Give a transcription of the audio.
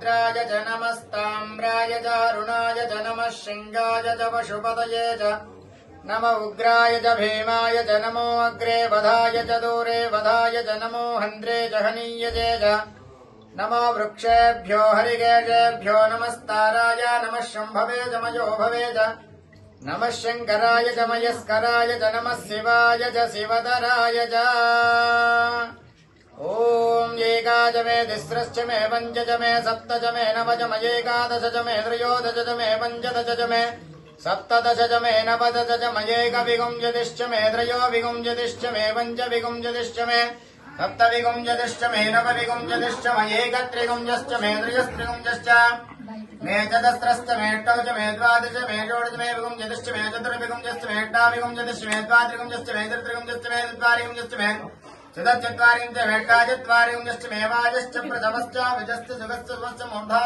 त्राय च नमस्ताम्राय चारुणाय च नमः शृङ्गाय च पशुपतये च नम उग्राय च भीमाय च नमो अग्रे वधाय च दूरे वधाय च नमो हन्त्रे च हनीयजे च नमो वृक्षेभ्यो हरिकेशेभ्यो नमस्ताराय नमः शम्भवे च मयो भवे च नमः शङ्कराय च मयस्कराय च नमः शिवाय च शिवतराय च एकादशमेकादशमे तिस्रश्चमे पञ्चजमे सप्तजमे नवजमयेकादशजमे त्रयोदशजमे पञ्चदशजमे सप्तदशजमे नवदशजमयेकविगुञ्जतिश्चमे त्रयोविगुञ्जतिश्चमे पञ्चविगुञ्जतिश्चमे सप्तविगुञ्जतिश्चमे नवविगुञ्जतिश्चमयेकत्रिगुञ्जश्चमे त्रयस्त्रिगुञ्जश्च मे चतस्रश्च मेष्टौ च मे द्वादश मे षोडश मे विगुञ्जतिश्च मे चतुर्विगुञ्जश्च मेष्टाविगुञ्जतिश्च मे द्वात्रिगुञ्जश्च मे त्रित्रिगुञ्जश्च मे चत्वारिगुञ्जश्च मे చతచత్వారించ వేట్టాచత్వారింశ్చ మేవాజశ్చ ప్రథమశ్చ విజశ్చ జగశ్చ స్వశ్చ మొంఢా